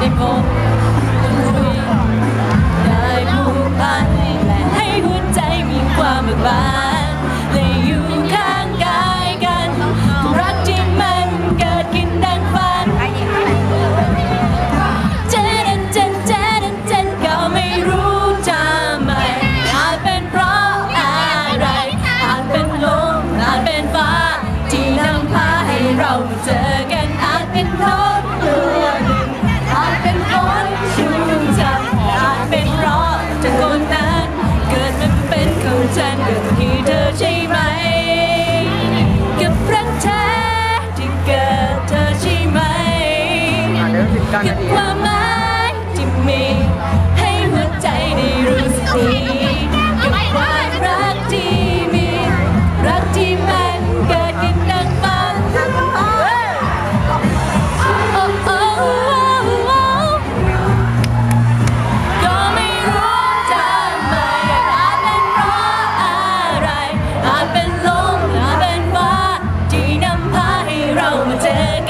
ได้พบได้ผูกพันและให้หัวใจมีความเบิกบานและอยู่ข้างกายกันรักที่มันเกิดขึ้นดังฝันเจดันเจนเจนเจนก็ไม่รู้จะไมอาจเป็นเพราะอะไรอาจเป็นลมอาจเป็นฟ้าที่นำพาให้เรามาเจอ ก้ากันาบทีความหมายที่มีให้หัวใจได้รู้สึกดีกับความรักที่มีรักที่มันเกิดขึ้นดังฝันโอ้โอ้ก็ไม่รู้ทำไมอาจเป็นเพราะอะไรอาจเป็นลมอาจเป็นฟ้าที่นำพาให้เรามาเจอกัน